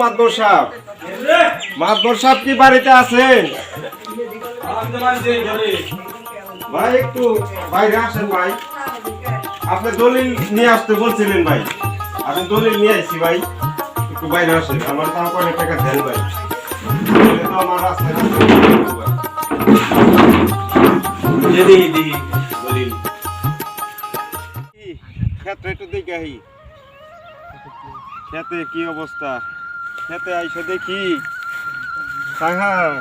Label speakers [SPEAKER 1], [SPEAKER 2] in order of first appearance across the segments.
[SPEAKER 1] মাদবর সাহেব মাদবর সাহেব কি বাড়িতে আছেন? ভাই একটু বাইরে আসেন ভাই। আপনি দলিল নিয়ে আসতে বলছিলেন ভাই। আমি দলিল নিয়ে আসছি ভাই। একটু বাইরে আসেন। আমার তাও কয়েক টাকা দেন ভাই। তো আমার রাস্তায় দলিল। ক্ষেত্রে একটু দেখে খেতে কি অবস্থা? খেতে আইসে দেখি। হায়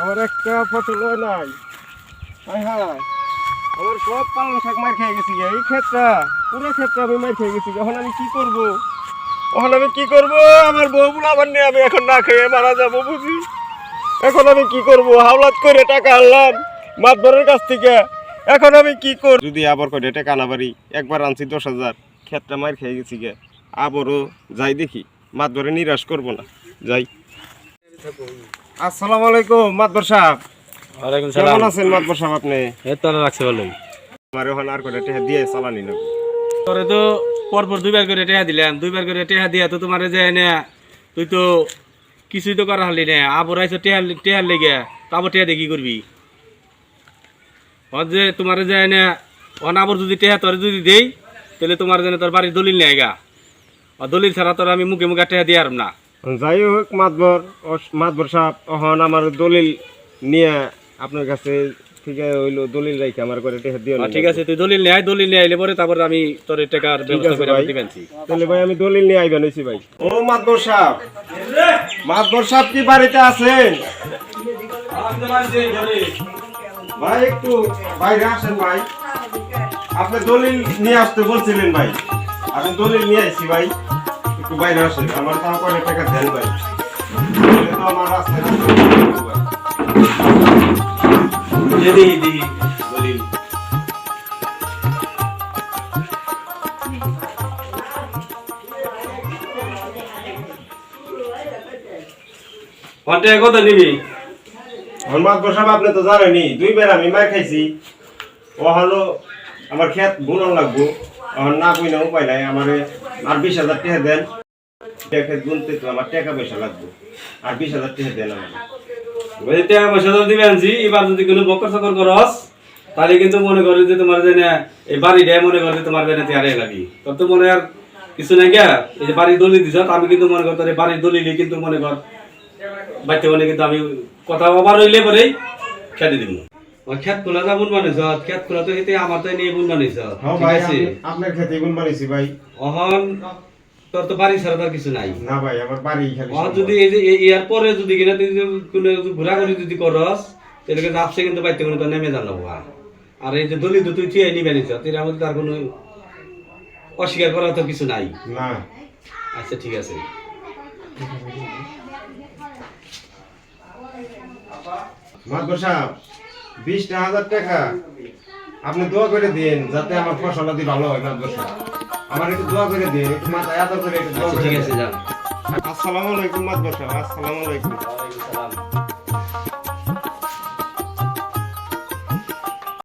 [SPEAKER 1] আমার একটা ফসল হয় নাই। হায় আমার সব পালং শাক মার খেয়ে গেছি। এই ক্ষেতটা, পুরো ক্ষেতটা আমি মার খেয়ে গেছি। যখন আমি কি করব? এখন আমি কি করব? আমার বউগুলো আমার নিয়ে আমি এখন না খেয়ে মারা যাব বুঝি? এখন আমি কি করব? হাওলাত করে টাকা আনলাম মাতবরের কাছ থেকে। এখন আমি কি করব যদি আবার করে টাকা না পারি একবার আনছি দশ হাজার। ক্ষেতটা মার খেয়ে গেছি গে। আবারও যাই দেখি। মাতবরে নিরাশ করব না। যাই। আসসালামু আলাইকুম মাতবর সাহেব।
[SPEAKER 2] ওয়ালাইকুম
[SPEAKER 1] কেমন আছেন মাতবর সাহেব আপনি?
[SPEAKER 2] এই তো আল্লাহ রাখছে ভালোই
[SPEAKER 1] আমার ওখানে আর করে টাকা দিয়ে চালানি নেব
[SPEAKER 2] তোরে তো পরপর দুইবার করে টেহা দিলাম দুইবার করে টেহা দিয়া তো তোমার যে এনে তুই তো কিছুই তো করা হলি না। আবার আইসো টেহার টেহার লেগে তারপর টেহা দিয়ে কি করবি? ওর যে তোমার যে এনে অনাবর যদি টেহা তোর যদি দেই তাহলে তোমার যেন তোর বাড়ির দলিল নেই গা। দলিল ছাড়া তোর আমি মুখে মুখে টেহা দিয়ে আর না।
[SPEAKER 1] যাই হোক মাতবর ও- মাতবর সাহেব ওখান আমার দলিল নিয়ে আপনার কাছে ঠিক আছে হইল দলিল রাখি আমার করে টাকা দিও না।
[SPEAKER 2] ঠিক আছে তুই দলিল নেয় দলিল নিয়ে আইলে পরে তারপর আমি তোর টাকার ব্যবস্থা করে
[SPEAKER 1] তাহলে ভাই আমি দলিল নিয়ে আইবেন হইছি ভাই। ও মাতবর সাহেব। মাতবর সাহেব কি বাড়িতে আছেন? ভাই একটু বাইরে আসেন ভাই। আপনি দলিল নিয়ে আসতে বলছিলেন ভাই। আমি দলিল নিয়ে আসছি ভাই। বাইরে আসেন আমার দেন ভাই। তো আমার রাস্তায় ভাই। দলিল
[SPEAKER 2] কত নিবি?
[SPEAKER 1] হনুমান প্রসাদ আপনি তো জানেনি দুইবার আমি মার খাইছি। ও হলো আমার খেত বুনন লাগবো। আমার না কই না উপায় নাই, আমার আর বিশ হাজার টাকা দেন। খেত গুনতে তো আমার টাকা পয়সা লাগবে। আর বিশ হাজার টাকা দেন আমার
[SPEAKER 2] ওই টাকা পয়সা তো দিবে আনছি এবার যদি কোনো বকর সকর করস তাহলে কিন্তু মনে করে যে তোমার যেন এই বাড়ি মনে করে যে তোমার যেন তেয়ারে লাগি। তোর তো মনে আর কিছু নাই গা। এই যে বাড়ির দলিল দিছ আমি কিন্তু মনে কর তোর বাড়ির দলিলই কিন্তু মনে কর বাইতে মনে কিন্তু আমি কথা আবার হইলে পরেই খেতে দিব। খেত খোলা যা বুন বানিয়েছ খেত খোলা তো এতে আমার তো নিয়ে বুন বানিয়েছ
[SPEAKER 1] হ্যাঁ
[SPEAKER 2] ঠিক আছে?
[SPEAKER 1] আপনার খেতে গুণ বানিয়েছি ভাই।
[SPEAKER 2] অহন তোর তো বাড়ি ছাড়া তার কিছু নাই।
[SPEAKER 1] না ভাই আমার বাড়ি খালি
[SPEAKER 2] আর যদি এই যে ইয়ার পরে যদি কিনা তুই যদি কোনো ঘোরাঘুরি যদি করস তাহলে কিন্তু আপসে কিন্তু বাইতে কোনো নেমে আর। এই যে দলিত তুই নিবে নিছ তুই আমাদের তার কোনো অস্বীকার করার তো কিছু নাই।
[SPEAKER 1] না।
[SPEAKER 2] আচ্ছা ঠিক আছে।
[SPEAKER 1] মাদবর সাহেব বিশটা হাজার টাকা। আপনি দোয়া করে দিন যাতে আমার ফসল আদি ভালো হয় মাদবর সাহেব। আমার একটু দোয়া করে দে একটু মাথা করে একটু দোয়া
[SPEAKER 2] আচ্ছা
[SPEAKER 1] করে
[SPEAKER 2] ঠিক। আছে যাও
[SPEAKER 1] আসসালামু আলাইকুম মাদ বসা আসসালামু আলাইকুম।
[SPEAKER 2] ওয়ালাইকুম সালাম।